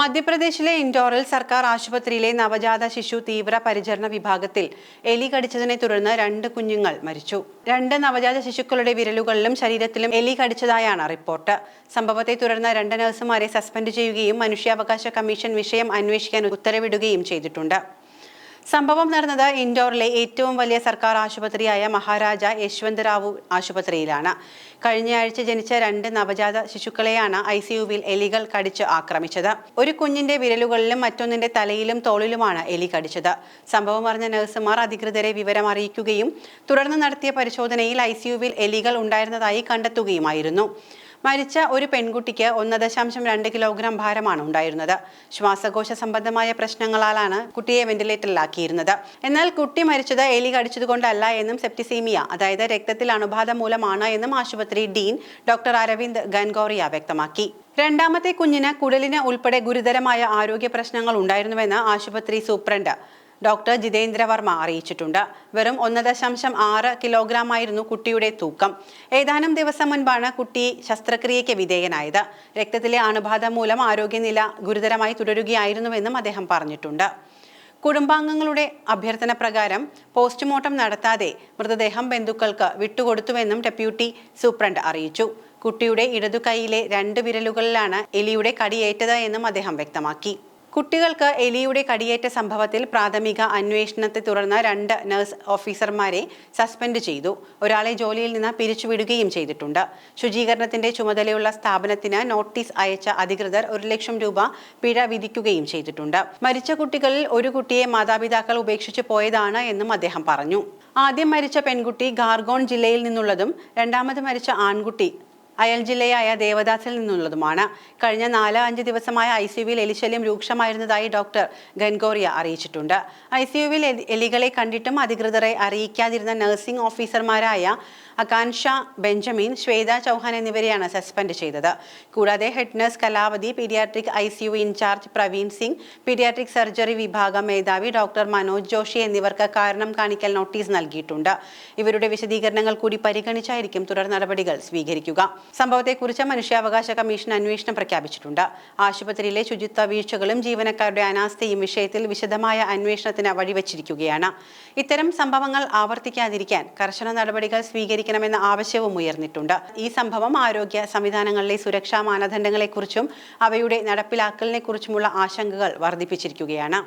മധ്യപ്രദേശിലെ ഇൻഡോറിൽ സർക്കാർ ആശുപത്രിയിലെ നവജാത ശിശു തീവ്ര പരിചരണ വിഭാഗത്തിൽ എലി കടിച്ചതിനെ തുടർന്ന് രണ്ട് കുഞ്ഞുങ്ങൾ മരിച്ചു. രണ്ട് നവജാത ശിശുക്കളുടെ വിരലുകളിലും ശരീരത്തിലും എലി കടിച്ചതായാണ് റിപ്പോർട്ട്. സംഭവത്തെ തുടർന്ന് രണ്ട് നഴ്സുമാരെ സസ്പെൻഡ് ചെയ്യുകയും മനുഷ്യാവകാശ കമ്മീഷൻ വിഷയം അന്വേഷിക്കാൻ ഉത്തരവിടുകയും ചെയ്തിട്ടുണ്ട്. സംഭവം നടന്നത് ഇൻഡോറിലെ ഏറ്റവും വലിയ സർക്കാർ ആശുപത്രിയായ മഹാരാജ യശ്വന്ത് റാവു ആശുപത്രിയിലാണ്. കഴിഞ്ഞയാഴ്ച ജനിച്ച രണ്ട് നവജാത ശിശുക്കളെയാണ് ഐ സിയുവിൽ എലികൾ കടിച്ച് ആക്രമിച്ചത്. ഒരു കുഞ്ഞിന്റെ വിരലുകളിലും മറ്റൊന്നിന്റെ തലയിലും തോളിലുമാണ് എലി കടിച്ചത്. സംഭവം അറിഞ്ഞ നഴ്സുമാർ അധികൃതരെ വിവരം അറിയിക്കുകയും തുടർന്ന് നടത്തിയ പരിശോധനയിൽ ഐ സിയുവിൽ എലികൾ ഉണ്ടായിരുന്നതായി കണ്ടെത്തുകയുമായിരുന്നു. മരിച്ച ഒരു പെൺകുട്ടിക്ക് ഒന്ന് ദശാംശം രണ്ട് കിലോഗ്രാം ഭാരമാണ് ഉണ്ടായിരുന്നത്. ശ്വാസകോശ സംബന്ധമായ പ്രശ്നങ്ങളാലാണ് കുട്ടിയെ വെന്റിലേറ്ററിലാക്കിയിരുന്നത്. എന്നാൽ കുട്ടി മരിച്ചത് എലി കടിച്ചതുകൊണ്ടല്ല എന്നും സെപ്റ്റിസീമിയ അതായത് രക്തത്തിൽ അണുബാധ മൂലമാണ് എന്നും ആശുപത്രി ഡീൻ ഡോക്ടർ അരവിന്ദ് ഗൻഗോറിയ വ്യക്തമാക്കി. രണ്ടാമത്തെ കുഞ്ഞിന് കുടലിന് ഉൾപ്പെടെ ഗുരുതരമായ ആരോഗ്യ പ്രശ്നങ്ങൾ ഉണ്ടായിരുന്നുവെന്ന് ആശുപത്രി സൂപ്രണ്ട് ഡോക്ടർ ജിതേന്ദ്ര വർമ്മ അറിയിച്ചിട്ടുണ്ട്. വെറും ഒന്ന് ദശാംശം ആറ് കിലോഗ്രാം ആയിരുന്നു കുട്ടിയുടെ തൂക്കം. ഏതാനും ദിവസം മുൻപാണ് കുട്ടി ശസ്ത്രക്രിയയ്ക്ക് വിധേയനായത്. രക്തത്തിലെ അണുബാധ മൂലം ആരോഗ്യനില ഗുരുതരമായി തുടരുകയായിരുന്നുവെന്നും അദ്ദേഹം പറഞ്ഞിട്ടുണ്ട്. കുടുംബാംഗങ്ങളുടെ അഭ്യർത്ഥന പ്രകാരം പോസ്റ്റ്മോർട്ടം നടത്താതെ മൃതദേഹം ബന്ധുക്കൾക്ക് വിട്ടുകൊടുത്തുവെന്നും ഡെപ്യൂട്ടി സൂപ്രണ്ട് അറിയിച്ചു. കുട്ടിയുടെ ഇടതു കൈയിലെ രണ്ട് വിരലുകളിലാണ് എലിയുടെ കടിയേറ്റത് എന്നും അദ്ദേഹം വ്യക്തമാക്കി. കുട്ടികൾക്ക് എലിയുടെ കടിയേറ്റ സംഭവത്തിൽ പ്രാഥമിക അന്വേഷണത്തെ തുടർന്ന് രണ്ട് നഴ്സ് ഓഫീസർമാരെ സസ്പെൻഡ് ചെയ്തു. ഒരാളെ ജോലിയിൽ നിന്ന് പിരിച്ചുവിടുകയും ചെയ്തിട്ടുണ്ട്. ശുചീകരണത്തിന്റെ ചുമതലയുള്ള സ്ഥാപനത്തിന് നോട്ടീസ് അയച്ച അധികൃതർ ഒരു ലക്ഷം രൂപ പിഴ വിധിക്കുകയും ചെയ്തിട്ടുണ്ട്. മരിച്ച കുട്ടികളിൽ ഒരു കുട്ടിയെ മാതാപിതാക്കൾ ഉപേക്ഷിച്ച് പോയതാണ് എന്നും അദ്ദേഹം പറഞ്ഞു. ആദ്യം മരിച്ച പെൺകുട്ടി ഗാർഗോൺ ജില്ലയിൽ നിന്നുള്ളതും രണ്ടാമത് മരിച്ച ആൺകുട്ടി അയൽ ജില്ലയായ ദേവദാസിൽ നിന്നുള്ളതുമാണ്. കഴിഞ്ഞ നാല് അഞ്ച് ദിവസമായ ഐ സിയുവിൽ എലിശല്യം രൂക്ഷമായിരുന്നതായി ഡോക്ടർ ഗൻഗോറിയ അറിയിച്ചിട്ടുണ്ട്. ഐ സിയുവിൽ എലികളെ കണ്ടിട്ടും അധികൃതരെ അറിയിക്കാതിരുന്ന നഴ്സിംഗ് ഓഫീസർമാരായ അകാൻഷ ബെഞ്ചമിൻ ശ്വേത ചൗഹാൻ എന്നിവരെയാണ് സസ്പെൻഡ് ചെയ്തത്. കൂടാതെ head nurse Kalavathi paediatric I C U incharge Praveen Singh paediatric surgery വിഭാഗം മേധാവി ഡോക്ടർ മനോജ് ജോഷി എന്നിവർക്ക് കാരണം കാണിക്കൽ നോട്ടീസ് നൽകിയിട്ടുണ്ട്. ഇവരുടെ വിശദീകരണങ്ങൾ കൂടി പരിഗണിച്ചായിരിക്കും തുടർ നടപടികൾ സ്വീകരിക്കുക. സംഭവത്തെക്കുറിച്ച് മനുഷ്യാവകാശ കമ്മീഷൻ അന്വേഷണം പ്രഖ്യാപിച്ചിട്ടുണ്ട്. ആശുപത്രിയിലെ ശുചിത്വ വീഴ്ചകളും ജീവനക്കാരുടെ അനാസ്ഥയും വിഷയത്തിൽ വിശദമായ അന്വേഷണത്തിന് വഴിവച്ചിരിക്കുകയാണ്. ഇത്തരം സംഭവങ്ങൾ ആവർത്തിക്കാതിരിക്കാൻ കർശന നടപടികൾ സ്വീകരിക്കണമെന്ന ആവശ്യവും ഉയർന്നിട്ടുണ്ട്. ഈ സംഭവം ആരോഗ്യ സംവിധാനങ്ങളിലെ സുരക്ഷാ മാനദണ്ഡങ്ങളെക്കുറിച്ചും അവയുടെ നടപ്പിലാക്കലിനെക്കുറിച്ചുമുള്ള ആശങ്കകൾ വർദ്ധിപ്പിച്ചിരിക്കുകയാണ്.